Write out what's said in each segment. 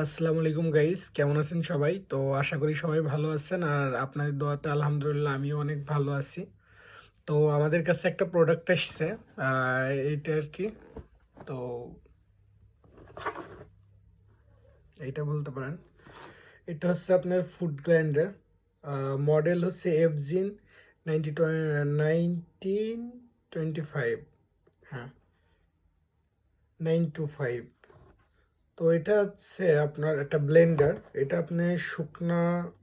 আসসালামু আলাইকুম গাইস, কেমন আছেন সবাই? তো আশা করি সবাই ভালো আছেন আর আপনাদের দোয়াতে আলহামদুলিল্লাহ আমিও অনেক ভালো আছি। তো আমাদের কাছে একটা প্রোডাক্ট এসছে এইটা আর কি, তো এইটা বলতে পারেন। এটা হচ্ছে আপনার ফুড গ্রাইন্ডার মডেল হচ্ছে এফজিন নাইনটি নাইনটিন টোয়েন্টি ফাইভ হ্যাঁ নাইন টু ফাইভ তো এটা হচ্ছে আপনার একটা ব্লেন্ডার। এটা আপনি শুকনা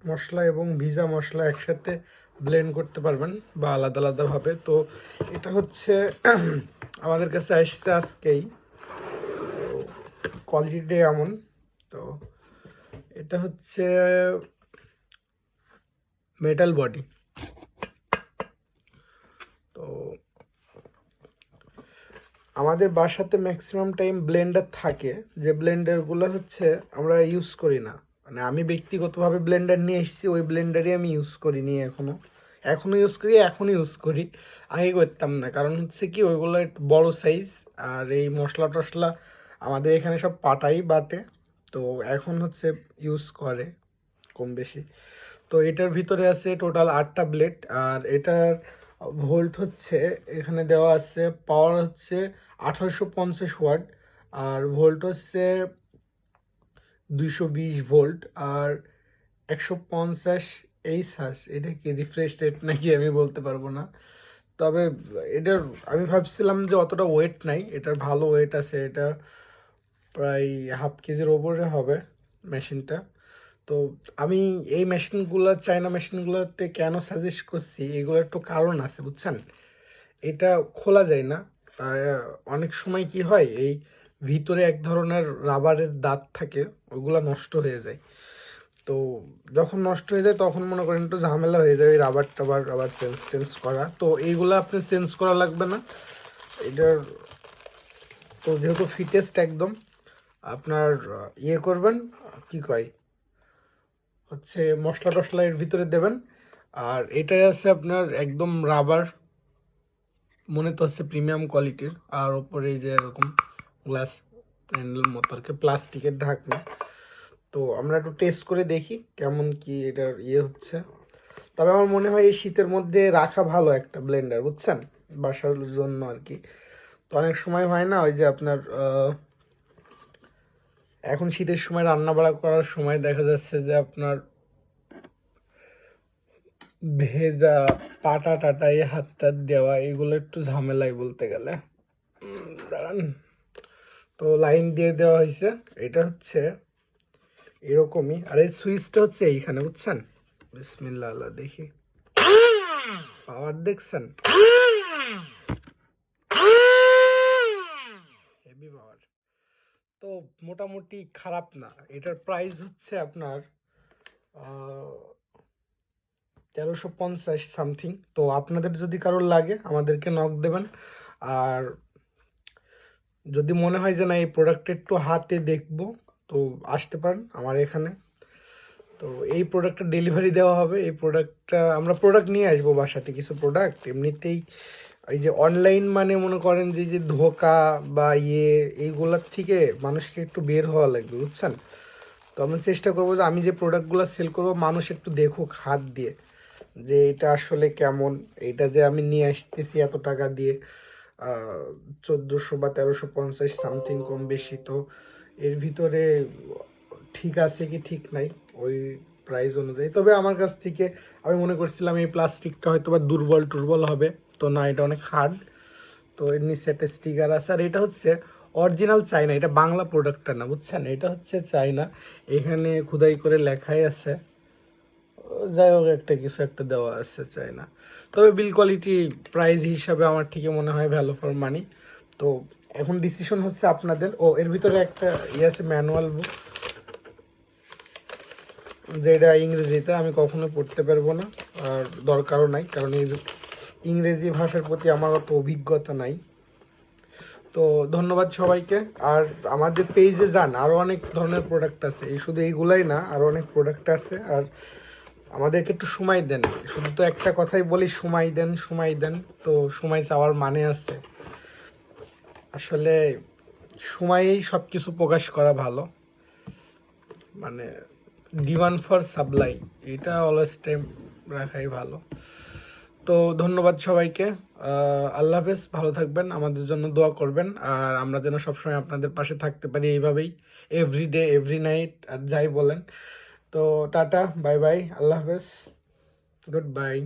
মশলা এবং ভিজা মশলা একসাথে ব্লেন্ড করতে পারবেন বা আলাদা আলাদাভাবে। তো এটা হচ্ছে আমাদের কাছে আসছে আজকেই। কোয়ালিটি এমন। তো এটা হচ্ছে মেটাল বডি তো আমাদের বাসাতে ম্যাক্সিমাম টাইম ব্লেন্ডার থাকে, যে ব্লেন্ডারগুলো হচ্ছে আমরা ইউজ করি না। মানে আমি ব্যক্তিগতভাবে ব্লেন্ডার নিয়ে এসেছি, ওই ব্লেন্ডারই আমি ইউজ করিনি এখনও এখনও ইউজ করি এখনও ইউজ করি। আগে করতাম না, কারণ হচ্ছে কি ওইগুলো একটু বড়ো সাইজ আর এই মশলা টশলা আমাদের এখানে সব পাটাই বাটে, তো এখন হচ্ছে ইউজ করে কম বেশি। তো এটার ভিতরে আছে টোটাল আটটা ব্লেড আর এটার ভোল্ট হচ্ছে, এখানে দেওয়া আছে পাওয়ার হচ্ছে আঠারোশো পঞ্চাশ ওয়াট, আর ভোল্ট হচ্ছে দুইশো বিশ ভোল্ট, আর একশো পঞ্চাশ এই সাস এটা কি রিফ্রেশ রেট নাকি আমি বলতে পারব না। তবে এটার আমি ভাবছিলাম যে অতটা ওয়েট নাই, এটার ভালো ওয়েট আছে, এটা প্রায় হাফ কেজির ওপরে হবে মেশিনটা তো আমি এই মেশিনগুলো চায়না মেশিনগুলোতে কেন সাজেস্ট করছি? এগুলো একটু কারণ আছে, বুঝছেন? এটা খোলা যায় না। অনেক সময় কি হয়, এই ভিতরে এক ধরনের রাবারের দাঁত থাকে, ওগুলো নষ্ট হয়ে যায়। তো যখন নষ্ট হয়ে যায়, তখন মনে করেন একটু ঝামেলা হয়ে যায়, ওই রাবার টাবার আবার চেঞ্জ টেঞ্জ করা। তো এইগুলো আপনি চেঞ্জ করা লাগবে না। এটার, তো যেহেতু ফিটেস্ট একদম, আপনার ইয়ে করবেন, কি কয়? হচ্ছে মশলা টশলা এর ভিতরে দেবেন। আর এটাই আছে আপনার একদম রাবার মনে তো হচ্ছে প্রিমিয়াম কোয়ালিটির আর ওপরে যে এরকম গ্লাস প্যান্ডেল মতো আর কি প্লাস্টিকের ঢাকনা। তো আমরা একটু টেস্ট করে দেখি কেমন কি এটার ইয়ে হচ্ছে। তবে আমার মনে হয় এই শীতের মধ্যে রাখা ভালো একটা ব্লেন্ডার বুঝছেন? বাসার জন্য আর কি। তো অনেক সময় হয় না, ওই যে আপনার এখন শীতের সময় রান্না বাড়া করার সময় দেখা যাচ্ছে যে আপনার ভেজা পাটা টাটা, এই হাত টাত দেওয়া, এগুলো একটু ঝামেলাই বলতে গেলে। দাঁড়ান। তো লাইন দিয়ে দেওয়া হয়েছে। এটা হচ্ছে এরকমই। আর এই সুইচটা হচ্ছে এইখানে, বুঝছেন? বিসমিল্লা আল্লাহ দেখি। পাওয়ার দেখছেন হেভি পাওয়ার তো মোটামুটি খারাপ না। এটার প্রাইস হচ্ছে আপনার তেরোশো পঞ্চাশ সামথিং তো আপনাদের যদি কারোর লাগে, আমাদেরকে নক দেবেন। আর যদি মনে হয় যে না, এই প্রোডাক্টটা একটু হাতে দেখব, তো আসতে পারেন আমার এখানে। তো এই প্রোডাক্টটা ডেলিভারি দেওয়া হবে। এই প্রোডাক্টটা আমরা প্রোডাক্ট নিয়ে আসব বাসাতে, কিছু প্রোডাক্ট এমনিতেই এই যে অনলাইন মানে মনে করেন যে যে ধোকা বা ইয়ে এইগুলার থেকে মানুষকে একটু বের হওয়া লাগবে, বুঝছেন? তো আমি চেষ্টা করব যে আমি যে প্রোডাক্টগুলো সেল করব, মানুষ একটু দেখুক হাত দিয়ে যে এটা আসলে কেমন। এটা যে আমি নিয়ে আসতেছি এত টাকা দিয়ে চোদ্দোশো বা তেরোশো পঞ্চাশ সামথিং কম বেশি তো এর ভিতরে ঠিক আছে কি ঠিক নাই, ওই প্রাইস অনুযায়ী। তবে আমার কাছ থেকে আমি মনে করছিলাম এই প্লাস্টিকটা হয়তো বা দুর্বল টুর্বল হবে। তো না, এটা অনেক হার্ড তো এর নিচে একটা স্টিকার আছে, আর এটা হচ্ছে অরিজিনাল চাইনা এটা বাংলা প্রোডাক্টটা না, বুঝছেন? এটা হচ্ছে চাইনা এখানে খুদাই করে লেখাই আছে। যাই হোক, একটা কিছু একটা দেওয়া আছে চাইনা তবে বিল কোয়ালিটি প্রাইস হিসাবে আমার ঠিকই মনে হয় ভ্যালু ফর মানি তো এখন ডিসিশন হচ্ছে আপনাদের। ও, এর ভিতরে একটা ইয়ে আছে ম্যানুয়াল বুক যেটা ইংরেজিতে আমি কখনো পড়তে পারব না, আর দরকারও নাই, কারণ এই ইংরেজি ভাষার প্রতি আমার অত অভিজ্ঞতা নাই। তো ধন্যবাদ সবাইকে। আর আমাদের পেজে যান আরও অনেক ধরনের প্রোডাক্ট আছে। এই শুধু এইগুলাই না আরও অনেক প্রোডাক্ট আছে। আর আমাদেরকে একটু সময় দেন। শুধু তো একটা কথাই বলি, সময় দেন সময় দেন। তো সময় চাওয়ার মানে আছে। আসলে সময়েই সব কিছু প্রকাশ করা ভালো। মানে ডিমান্ড ফর সাপ্লাই এটা অলওয়েজ টাইম রাখাই ভালো। তো ধন্যবাদ সবাইকে। আল্লাহ হাফেজ, ভালো থাকবেন, আমাদের জন্য দোয়া করবেন, আর আমরা যেন সবসময় আপনাদের পাশে থাকতে পারি এইভাবেই এভরি ডে এভরি নাইট আর যাই বলেন। তো টাটা বাই বাই আল্লাহ হাফেজ গুড বাই